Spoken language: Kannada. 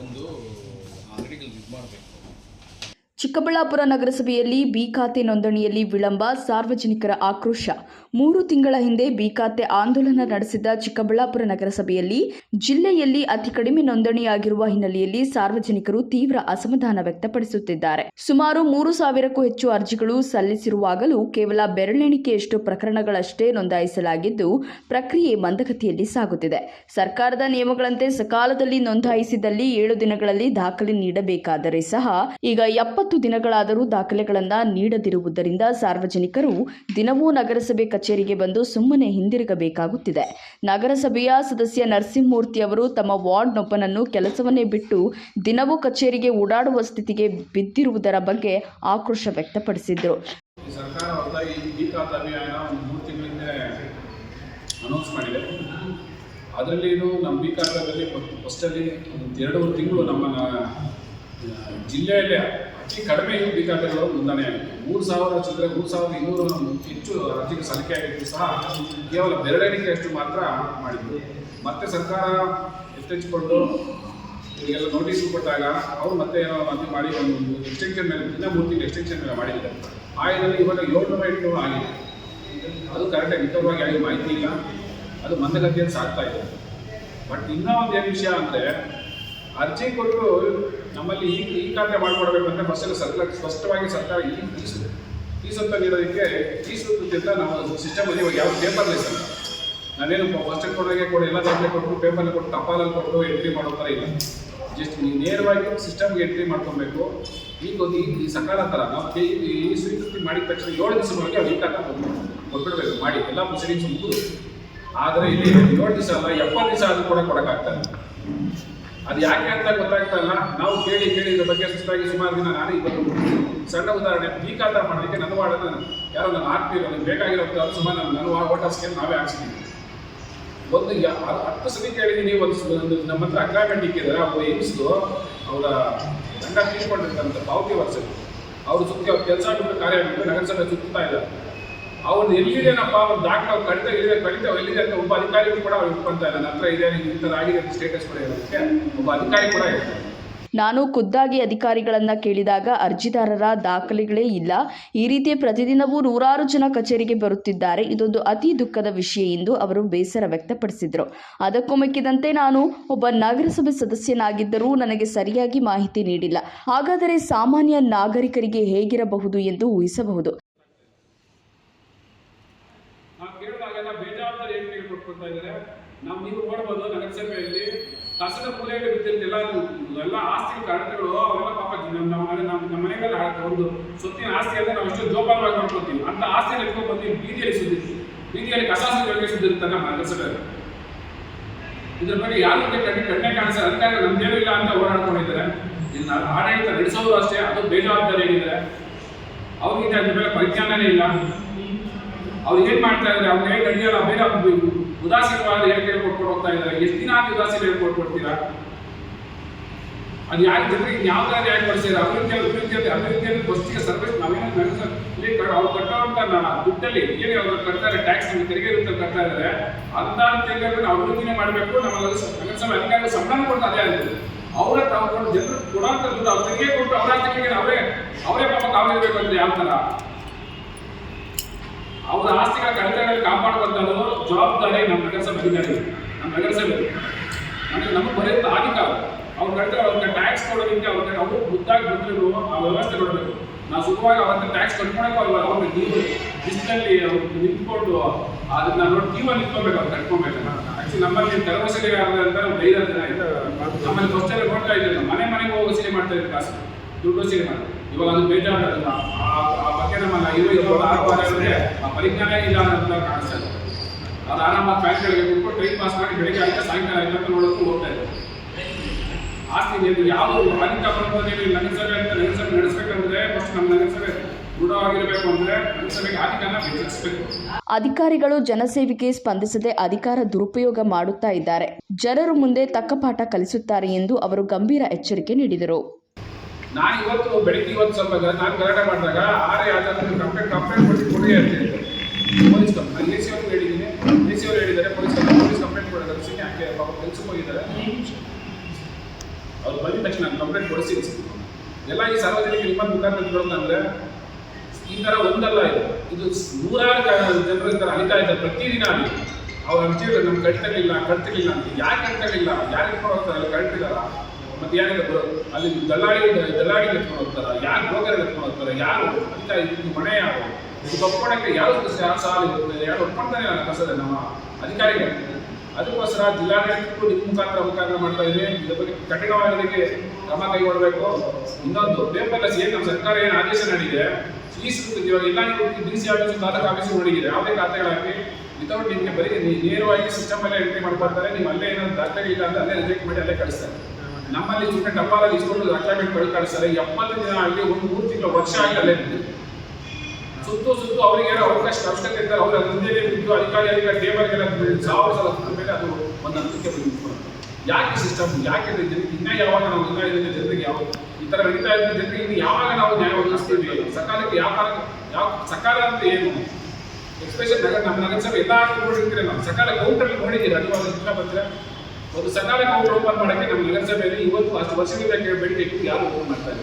ಒಂದು ಅಂಗಡಿಗಳು ಇದು ಮಾಡಬೇಕು. ಚಿಕ್ಕಬಳ್ಳಾಪುರ ನಗರಸಭೆಯಲ್ಲಿ ಬಿ ಖಾತೆ ನೋಂದಣಿಯಲ್ಲಿ ವಿಳಂಬ, ಸಾರ್ವಜನಿಕರ ಆಕ್ರೋಶ. ಮೂರು ತಿಂಗಳ ಹಿಂದೆ ಬಿ ಖಾತೆ ಆಂದೋಲನ ನಡೆಸಿದ ಚಿಕ್ಕಬಳ್ಳಾಪುರ ನಗರಸಭೆಯಲ್ಲಿ ಜಿಲ್ಲೆಯಲ್ಲಿ ಅತಿ ಕಡಿಮೆ ನೋಂದಣಿಯಾಗಿರುವ ಹಿನ್ನೆಲೆಯಲ್ಲಿ ಸಾರ್ವಜನಿಕರು ತೀವ್ರ ಅಸಮಾಧಾನ ವ್ಯಕ್ತಪಡಿಸುತ್ತಿದ್ದಾರೆ. ಸುಮಾರು ಮೂರು ಸಾವಿರಕ್ಕೂ ಹೆಚ್ಚು ಅರ್ಜಿಗಳು ಸಲ್ಲಿಸಿರುವಾಗಲೂ ಕೇವಲ ಬೆರಳೆಣಿಕೆಯಷ್ಟು ಪ್ರಕರಣಗಳಷ್ಟೇ ನೋಂದಾಯಿಸಲಾಗಿದ್ದು, ಪ್ರಕ್ರಿಯೆ ಮಂದಗತಿಯಲ್ಲಿ ಸಾಗುತ್ತಿದೆ. ಸರ್ಕಾರದ ನಿಯಮಗಳಂತೆ ಸಕಾಲದಲ್ಲಿ ನೋಂದಾಯಿಸಿದಲ್ಲಿ ಏಳು ದಿನಗಳಲ್ಲಿ ದಾಖಲೆ ನೀಡಬೇಕಾದರೆ ಸಹ ಈಗ ಎಪ್ಪತ್ತು ದಿನಗಳಾದರೂ ದಾಖಲೆಗಳನ್ನು ನೀಡದಿರುವುದರಿಂದ ಸಾರ್ವಜನಿಕರು ದಿನವೂ ನಗರಸಭೆ ಕಚೇರಿಗೆ ಬಂದು ಸುಮ್ಮನೆ ಹಿಂದಿರುಗಬೇಕಾಗುತ್ತಿದೆ. ನಗರಸಭೆಯ ಸದಸ್ಯ ನರಸಿಂಹಮೂರ್ತಿ ಅವರು ತಮ್ಮ ವಾರ್ಡ್ನೊಬ್ಬನನ್ನು ಕೆಲಸವನ್ನೇ ಬಿಟ್ಟು ದಿನವೂ ಕಚೇರಿಗೆ ಓಡಾಡುವ ಸ್ಥಿತಿಗೆ ಬಿದ್ದಿರುವುದರ ಬಗ್ಗೆ ಆಕ್ರೋಶ ವ್ಯಕ್ತಪಡಿಸಿದರು. ಅದರಲ್ಲಿ ನಮ್ಮ ಬಿ ಕಾರ್ಯದಲ್ಲಿ ಫಸ್ಟಲ್ಲಿ ಒಂದು ಎರಡು ತಿಂಗಳು ನಮ್ಮ ಜಿಲ್ಲೆಯಲ್ಲೇ ಅತಿ ಕಡಿಮೆ ಬಿ ಮುಂದಾನೆ ಆಗಿದೆ ಮೂರು ಸಾವಿರ ಚಿಲ್ಲರೆ ಮೂರು ಸಾವಿರದ ಇನ್ನೂರು ಹೆಚ್ಚು ಅರ್ಜಿಗೆ ಸಲ್ಲಿಕೆ ಆಗಿದ್ದು ಸಹ ಕೇವಲ ಬೆರಳೆಣಿಕೆಯಷ್ಟು ಮಾತ್ರ ಮಾಡಿದ್ರು. ಮತ್ತೆ ಸರ್ಕಾರ ಎತ್ತೆಚ್ಚಿಕೊಂಡು ಇವರಿಗೆಲ್ಲ ನೋಟಿಸ್ ಕೊಟ್ಟಾಗ ಅವರು ಮತ್ತೆ ಏನೋ ಅದು ಮಾಡಿ ಒಂದು ಎಕ್ಸ್ಟೆನ್ಷನ್ ಮೇಲೆ ಇನ್ನ ಮೂರು ಎಕ್ಸ್ಟೆನ್ಷನ್ ಮೇಲೆ ಮಾಡಿದ್ದಾರೆ. ಆ ಇವಾಗ ಏಳ್ನೂರ ಎಂಟುನೂರು ಆಗಿದೆ. ಅದು ಕರೆಕ್ಟಾಗಿ ವಿತರವಾಗಿ ಆಗಿ ಮಾಹಿತಿ ಇಲ್ಲ. ಅದು ಮಂದಗತಿಯಲ್ಲಿ ಸಾಗ್ತಾ ಇದೆ. ಬಟ್ ಇನ್ನೂ ಒಂದು ಏನು ವಿಷಯ ಅಂದರೆ, ಅರ್ಜಿ ಕೊಟ್ಟು ನಮ್ಮಲ್ಲಿ ಈ ಈ ಖಾತೆ ಅಂತ ಫಸ್ಟಲ್ಲಿ ಸರ್ಕಾರ ಸ್ಪಷ್ಟವಾಗಿ ಸರ್ಕಾರ ಈ ಫೀಸು ಫೀಸ್ ಅಂತ ನೀಡೋದಕ್ಕೆ ಫೀಸ್ ಅಂತ ನಾವು ಸಿಸ್ಟಮಲ್ಲಿ ಇವಾಗ ಯಾವ ಪೇಪರ್ಲೆಸ್ ಸರ್ ನಾನೇನು ಫಸ್ಟ್ ಕೊಡೋಗೆ ಕೊಡಿ, ಎಲ್ಲ ದಾಖಲೆ ಕೊಟ್ಟು ಪೇಪರ್ ಕೊಟ್ಟು, ಟಪಾಲಲ್ಲಿ ಕೊಟ್ಟು ಎಂಟ್ರಿ ಮಾಡೋ ಥರ ಇಲ್ಲ. ಜಸ್ಟ್ ನೀವು ನೇರವಾಗಿ ಸಿಸ್ಟಮ್ಗೆ ಎಂಟ್ರಿ ಮಾಡ್ಕೊಬೇಕು. ಈಗ ಒಂದು ಈ- ಸಕಾಲ ಥರ ನಾವು ಈ- ಈ ಈ ಸ್ವೀಕೃತಿ ಮಾಡಿದ ತಕ್ಷಣ ಏಳು ದಿವಸ ಅದು ಈ ಖಾತೆ ಕೊಟ್ಬಿಡ್ಬೇಕು ಮಾಡಿ. ಎಲ್ಲ ಪ್ರೊಸೀಡಿಂಗ್ಸ್ ಮುಗಿದು. ಆದರೆ ಇಲ್ಲಿ ಏಳು ದಿವಸ ಅಲ್ಲ, ಎಪ್ಪತ್ತು ದಿವಸ ಆದರೂ ಕೂಡ ಕೊಡೋಕ್ಕಾಗ್ತದೆ ಅದು ಯಾಕೆ ಅಂತ ಗೊತ್ತಾಗ್ತಾ ಇಲ್ಲ ನಾವು ಕೇಳಿ ಕೇಳಿ ಇದ್ರ ಬಗ್ಗೆ ಸುಸ್ತಾಗಿ ಸುಮಾರು ದಿನ ನಾನೇ ಇವತ್ತು ಸಣ್ಣ ಉದಾಹರಣೆ ಈ ಮಾಡಲಿಕ್ಕೆ ನನ್ನ ವಾಡನ್ನು ಯಾರೋ ನಾನು ಆತ್ಮೀಯರು ನನಗೆ ಬೇಕಾಗಿರೋ ಅದು ಸುಮಾರು ನನ್ನ ನನ್ನ ಸ್ಕೇಲ್ ನಾವೇ ಹಾಕ್ಸಿದ್ದೀವಿ. ಒಂದು ಹತ್ತು ಸತಿ ಕೇಳಿದ್ದೀನಿ ಒಂದು ಒಂದು ನಮ್ಮ ಹತ್ರ ಅಗ್ರಾಮೆಂಟ್ ಇಕ್ಕಿದ್ದಾರೆ ಅವರು ಎನಿಸ್ದು ಅವರ ದಂಡ ತೀರ್ಕೊಂಡಿರ್ತಾರಂತ ಪಾವತಿ ವರ್ಷಕ್ಕೆ. ಅವ್ರು ಸುತ್ತ ಕೆಲಸ ಬಿಟ್ಟು ಕಾರ್ಯ ಬಿಟ್ಟು ನಗರಸಭೆ ಸುತ್ತಾ ಇದ್ದಾರೆ. ಅವ್ರದ್ದು ಎಲ್ಲಿದೆನಪ್ಪ ಅವ್ನು ದಾಖಲೆ ಅವ್ರು ಕಡಿತ ಇದೆ ಕಡಿತ ಎಲ್ಲಿದೆ ಅಂತ ಒಬ್ಬ ಅಧಿಕಾರಿಗೂ ಕೂಡ ಅವ್ರು ಇಟ್ಕೊಂತ ಇಲ್ಲ. ನನ್ನ ಹತ್ರ ಇದೆ ಈ ಥರ ಆಗಿದೆ ಸ್ಟೇಟಸ್ ಕೂಡ ಇರೋದಕ್ಕೆ ಒಬ್ಬ ಅಧಿಕಾರಿ ಕೂಡ ಇರ್ತಾರೆ ನಾನು ಖುದ್ದಾಗಿ ಅಧಿಕಾರಿಗಳನ್ನು ಕೇಳಿದಾಗ ಅರ್ಜಿದಾರರ ದಾಖಲೆಗಳೇ ಇಲ್ಲ. ಈ ರೀತಿ ಪ್ರತಿದಿನವೂ ನೂರಾರು ಜನ ಕಚೇರಿಗೆ ಬರುತ್ತಿದ್ದಾರೆ. ಇದೊಂದು ಅತಿ ದುಃಖದ ವಿಷಯ ಎಂದು ಅವರು ಬೇಸರ ವ್ಯಕ್ತಪಡಿಸಿದರು. ಅದಕ್ಕೂ ಮಿಕ್ಕಿದಂತೆ ನಾನು ಒಬ್ಬ ನಗರಸಭೆ ಸದಸ್ಯನಾಗಿದ್ದರೂ ನನಗೆ ಸರಿಯಾಗಿ ಮಾಹಿತಿ ನೀಡಿಲ್ಲ. ಹಾಗಾದರೆ ಸಾಮಾನ್ಯ ನಾಗರಿಕರಿಗೆ ಹೇಗಿರಬಹುದು ಎಂದು ಊಹಿಸಬಹುದು ನಾವು ಕೇಳಿದಾಗೆಲ್ಲ ಬೇಜವಾಬ್ದಾರಿ ಕೊಟ್ಕೊಳ್ತಾ ಇದ್ದಾರೆ. ನಾವು ನೀವು ನೋಡ್ಬೋದು ನಗರಸಭೆಯಲ್ಲಿ ಕಸದ ಮೂಲೆಯಲ್ಲಿ ಬಿದ್ದಿರ್ತಿಲ್ಲ ಎಲ್ಲ ಆಸ್ತಿ ಕಾರಣಗಳು ಅವೆಲ್ಲ ಪಾಪ ನಮ್ಮ ನಮ್ಮ ನಮ್ಮ ಮನೆಗೆಲ್ಲ ಒಂದು ಸೊತ್ತಿನ ಆಸ್ತಿ ಅಂದರೆ ನಾವು ಎಷ್ಟು ಜೋಪಾನವಾಗಿ ನೋಡ್ಕೊತೀವಿ. ಅಂತ ಆಸ್ತಿ ಎತ್ಕೊಂಡು ಬಂದು ಬೀದಿಯಲ್ಲಿ ಸುದ್ದಿರ್ತೀವಿ ಬೀದಿಯಲ್ಲಿ ಕಸ ಸುದ್ದಿ ಸುದ್ದಿರ್ತಾರೆ ನಮ್ಮ ನಗರಸಭೆ ಇದ್ರ ಬಗ್ಗೆ ಯಾರು ಕಣ್ಣೆ ಕಣ್ಣೆ ಕಾಣಿಸ ಅಂತ ನಮ್ದೇನು ಇಲ್ಲ ಅಂತ ಓಡಾಡ್ಕೊಂಡಿದ್ದಾರೆ ಇನ್ನು ಆಡಳಿತ ನಡೆಸೋದು ಅಷ್ಟೇ, ಅದು ಬೇಜವಾಬ್ದಾರಿ ಏನಿದೆ? ಅವ್ರಿಗೆ ಅದ್ರ ಮೇಲೆ ಪರಿಜ್ಞಾನನೇ ಇಲ್ಲ. ಅವ್ರು ಏನ್ ಮಾಡ್ತಾ ಇದ್ದಾರೆ? ಅವ್ರು ಹೇಗೆ ನಡೆಯಲ್ಲ? ಉದಾಸೀನವಾದ ಹೇಳಿಕೆ ಕೊಟ್ಕೊಂಡು ಹೋಗ್ತಾ ಇದ್ದಾರೆ. ಎಷ್ಟು ದಿನ ಆಗಿ ಉದಾಸೀನ ಹೇಳ್ಕೊಟ್ಕೊಡ್ತೀರಾ ಅದು ಯಾಕೆ ಜನರಿಗೆ ಯಾವ್ದಾದ್ರು ಯಾಕೆ ಕೊಡ್ತೀರ ಅಭಿವೃದ್ಧಿ ಅಭಿವೃದ್ಧಿ ಅಭಿವೃದ್ಧಿಯಲ್ಲಿ ಬಸ್ಸಿಗೆ ಸರ್ವಿಸ್ ನಾವೇನು ನಡೆಸಲಿ ಅವ್ರು ಕಟ್ಟೋಂತ ದುಡ್ಡಲ್ಲಿ ಏನು ಅವ್ರು ಕಟ್ತಾರೆ ಟ್ಯಾಕ್ಸ್ ನಮಗೆ ತೆರಿಗೆ ಇರುತ್ತೆ ಕಟ್ತಾ ಇದ್ದಾರೆ. ಅಂತ ತೆರಿಗೆ ನಾವು ಅಭಿವೃದ್ಧಿನೇ ಮಾಡಬೇಕು. ನಮ್ಮ ನಗರಸಭೆ ಅಧಿಕಾರಿಗಳು ಸಂಬಳ ಕೊಡ್ತಾ ಅದೇ ಆಗುತ್ತೆ. ಅವರ ತಗೊಂಡು ಜನರು ಅಂತ ದುಡ್ಡು ಅವ್ರ ತೆರಿಗೆ ಕೊಟ್ಟು ಅವರ ತೆರಿಗೆ ಅವರೇ ಅವರೇ ಪಾಪ ಅಂದ್ರೆ ಯಾವ ತರ? ಅವರ ಆಸ್ತಿಗಳ ಕಡತಗಳಲ್ಲಿ ಕಾಪಾಡುವಂಥದ್ದು ಜವಾಬ್ದಾರಿ ನಮ್ಮ ನಗರಸಭೆ ನಮ್ಮ ನಗರಸಭೆ. ನಮಗೆ ನಮಗೆ ಬರೆಯುತ್ತ ಅಧಿಕಾರ ಅವ್ರ. ಕಡೆ ಅವ್ರಿಗೆ ಟ್ಯಾಕ್ಸ್ ಕೊಡೋದಕ್ಕೆ ಅವ್ರಿಗೆ ಅವರು ಮುದ್ದಾಗಿ ಬಂದಿರೋ ಆ ವ್ಯವಸ್ಥೆ ಕೊಡಬೇಕು ನಾವು ಸುಖವಾಗಿ ಅವ್ರ ಟ್ಯಾಕ್ಸ್ ಕಟ್ಕೊಳಕ್ಕೂ ಅಲ್ಲ, ಅವ್ರಿಗೆ ನೀವು ಬಿಸಿಲಲ್ಲಿ ಅವ್ರು ನಿಂತ್ಕೊಂಡು, ಅದನ್ನ ನೋಡಿ ನೀವು ನಿಂತ್ಕೊಬೇಕು ಅವ್ರು ಕಟ್ಕೊಬೇಕು. ಆಕ್ಚುಲಿ ನಮ್ಮಲ್ಲಿ ಕೆಲವು ಆಗದಂತ ಧೈರ್ಯ ಇದೆ. ನಮ್ಮಲ್ಲಿ ಫಸ್ಟ್ ಎಲ್ಲ ನೋಡ್ತಾ ಇದ್ದೀವಿ ಮನೆ ಮನೆಗೆ ಹೋಗಿ ವಸೂಲಿ ಮಾಡ್ತಾ ಇದ್ದೀವಿ ಕಾಸು. ದುಡ್ಡು ವಸೂಲಿ ಮಾಡಿ ಇವಾಗ ಒಂದು ಬೇಜಾರು ಆ ಬಗ್ಗೆ ನಮ್ಮ ಇರೋ ಇರೋ ಆರು ವಾರ ಆ ಪರಿಜ್ಞಾನ ಇಲ್ಲ ಕಾಣಿಸ್ತಾ ಇದೆ ಅದು ಆರಾಮಾಗಿ ಬ್ಯಾಂಕ್ಗಳಿಗೆ ಕೊಟ್ಟು ಟ್ರೈನ್ ಪಾಸ್ ಮಾಡಿ ಬೆಳಿಗ್ಗೆ ಆಯ್ತಾ ಸಾಯಂಕಾಲ ಆಯ್ತಾ ನೋಡೋಕ್ಕೂ ಹೋಗ್ತಾ ಇದೆ ಆಸ್ತಿ ನೀವು ಯಾವ ಅಧಿಕ ಬಂದಲ್ಲಿ ನಗರಸಭೆ ಅಂತ ನಗರಸಭೆ ನಡೆಸಬೇಕಂದ್ರೆ ಫಸ್ಟ್ ನಮ್ಮ ನಗರಸಭೆ ದೃಢವಾಗಿರಬೇಕು ಅಂದ್ರೆ ನಗರಸಭೆಗೆ ಆರ್ಥಿಕನ ಹೆಚ್ಚಿಸಬೇಕು ಅಧಿಕಾರಿಗಳು ಜನಸೇವೆಗೆ ಸ್ಪಂದಿಸದೆ ಅಧಿಕಾರ ದುರುಪಯೋಗ ಮಾಡುತ್ತಾ ಇದ್ದಾರೆ. ಜನರು ಮುಂದೆ ತಕ್ಕ ಪಾಠ ಕಲಿಸುತ್ತಾರೆ ಎಂದು ಅವರು ಗಂಭೀರ ಎಚ್ಚರಿಕೆ ನೀಡಿದರು. ನಾನು ಇವತ್ತು ಬೆಳಿಗ್ಗೆ ಇವತ್ತು ಸ್ವಲ್ಪ ನಾನು ಗಲಾಟೆ ಮಾಡಿದಾಗ ಆರೇ ಯಾವ್ದಾದ್ರು ಕಂಪ್ಲೇಂಟ್ ಕಂಪ್ಲೇಂಟ್ ಕೊಟ್ಟು ಕೊಡಿ ಹೇಳಿದ್ರು. ಪೊಲೀಸ್ ಕಂಪ್ಲೇಂಟ್ ಎ ಸಿ ಅವ್ರಿಗೆ ಹೇಳಿದ್ದೀನಿ. ಎ ಸಿ ಅವ್ರು ಹೇಳಿದ್ದಾರೆ, ಪೊಲೀಸ್ ಪೊಲೀಸ್ ಕಂಪ್ಲೇಂಟ್ ಕೊಡಿದ್ದಾರೆ ಸಿಂಗ್ ಯಾಕೆ ಪಾಪ ಕೆಲ್ಸಕ್ಕೆ ಹೋಗಿದ್ದಾರೆ. ಅವ್ರು ಬಂದ ತಕ್ಷಣ ನಾನು ಕಂಪ್ಲೇಂಟ್ ಕೊಡಿಸಿ ಎಲ್ಲ ಈ ಸಾರ್ವಜನಿಕ ನಿಮ್ಮ ಮುಖಾಂತರ ತಿಳ್ಕೊಂಡ್ರೆ ಈ ಥರ ಒಂದಲ್ಲ ಇದು. ಇದು ನೂರಾರು ಜನರ ಥರ ಅನಿತಾ ಇದ್ದಾರೆ. ಪ್ರತಿದಿನ ಅಲ್ಲಿ. ಅವ್ರು ಅಂತೀವಿ ನಮ್ಗೆ ಕಟ್ಟಲಿಲ್ಲ ಕಟ್ತಿರ್ಲಿಲ್ಲ ಅಂತ. ಯಾಕೆ ಕಟ್ತಲಿಲ್ಲ ಯಾರಿಗೆ ಎತ್ಕೊಂಡು ಹೋಗ್ತಾರೆ ಕಟ್ತಿದಾರ ಮತ್ತೆ ಯಾರಿಗೆ ಅಲ್ಲಿ ದಲ್ಲಾಳಿ ದಲ್ಲಾಳಿ ಕಟ್ಕೊಂಡು ಹೋಗ್ತಾರ, ಯಾರು ಬ್ರೋಕರ್ ಕಟ್ಕೊಂಡು ಹೋಗ್ತಾರೆ, ಯಾರು ಅಂತ ಇದು ಮನೆ ಯಾರು? ಇದು ಒಪ್ಕೊಳಕ್ಕೆ ಯಾರು ಸಾಲ ಇರುತ್ತೆ ಯಾರು ಒಪ್ಪಂದನೆ ಕಸದ ನಮ್ಮ ಅಧಿಕಾರಿಗಳು. ಅದಕ್ಕೋಸ್ಕರ ಜಿಲ್ಲಾಡಳಿತಕ್ಕೂ ನಿಮ್ಮ ಮುಖಾಂತರ ಮುಖಾಂತರ ಮಾಡ್ತಾ ಇದೆ ಇದ್ರ ಬಗ್ಗೆ ಕಠಿಣವಾಗಿ ಕ್ರಮ ಕೈಗೊಳ್ಳಬೇಕು. ಇನ್ನೊಂದು ಪೇಪರ್ಲೆಸ್ ಏನು ನಮ್ಮ ಸರ್ಕಾರ ಏನು ಆದೇಶ ನೀಡಿದೆ ಇವಾಗ ಎಲ್ಲ ನೀವು ಡಿ ಸಿ ಆಫೀಸ್, ತಾಲೂಕು ಆಫೀಸು ನೋಡಿದ್ದೀರಿ? ಯಾವುದೇ ಖಾತೆಗಳಾಗಿ ವಿತೌಟ್ ನಿಮಗೆ ಬರೀ ನೇರವಾಗಿ ಸಿಸ್ಟಮ್ ಅಲ್ಲೇ ಎಂಟ್ರಿ ಮಾಡ್ಕೊಳ್ತಾರೆ. ನೀವು ಅಲ್ಲೇ ದಾಖಲೆ ಇಲ್ಲ ಅಂತ ಅಲ್ಲೇ ರಿಜೆಕ್ಟ್ ಮಾಡಿ ಅಲ್ಲೇ ಕಳಿಸ್ತಾರೆ. ನಮ್ಮಲ್ಲಿ ಚಿಕ್ಕ ಟಪಾಲಲ್ಲಿ ಇಸ್ಕೊಂಡು ದಾಖಲೆ ಕಳಿ ಕಳಿಸ್ತಾರೆ ಎಪ್ಪತ್ತು ದಿನ ಆಗಲಿ ಒಂದು ಮೂರು ತಿಂಗಳು ವರ್ಷ ಆಗಿ ಅಲ್ಲೇ ಸುತ್ತು ಸುತ್ತು ಅವರಿಗೆ ಏನೋ ಅವಕಾಶ ಅವಶ್ಯಕತೆ ಇರ್ತಾರೆ ಅವ್ರು ಮುಂದೆ ಬಿದ್ದು ಅಧಿಕಾರಿ ಅಧಿಕಾರಿ ಟೇಬಲ್ಗೆಲ್ಲ ಸಾವಿರ ಸಲ ಆಮೇಲೆ ಮೇಲೆ ಅದು ಒಂದು ಹಂತಕ್ಕೆ ಯಾಕೆ ಸಿಸ್ಟಮ್ ಯಾಕೆ ಜನಕ್ಕೆ ಇನ್ನ ಯಾವಾಗ ನಾವು ಇನ್ನೂ ಇದನ್ನ ಜನರಿಗೆ ಯಾವ ಈ ಥರ ನಡೀತಾ ಇದ್ದ ಜನರಿಗೆ ಇನ್ನು ಯಾವಾಗ ನಾವು ನ್ಯಾಯ ಒದಗಿಸ್ತೀವಿ ಸಕಾಲಕ್ಕೆ ಯಾವ ಯಾವ ಸಕಾಲ ಅಂತ ಏನು? ಎಕ್ಸ್ಪೆಷಲ್ ನಗರ ನಮ್ಮ ನಗರಸಭೆ ಎಲ್ಲ ನೋಡಿರ್ತೀರಿ ನಾವು ಸಕಾಲ ಕೌಂಟರ್ ನೋಡಿದ್ದೀರಿ ಅನಿವಾರ್ಯ ಚಿತ್ರ ಬಂದ್ರೆ ಒಂದು ಸಕಾಲ ಕೌಂಟರ್ ಓಪನ್ ಮಾಡೋಕ್ಕೆ ನಮ್ಮ ನಗರಸಭೆಯಲ್ಲಿ ಇವತ್ತು ಅಷ್ಟು ವರ್ಷದಿಂದ ಬೇಡಿಕೆ ಯಾರು ಓಪನ್ ಮಾಡ್ತಾ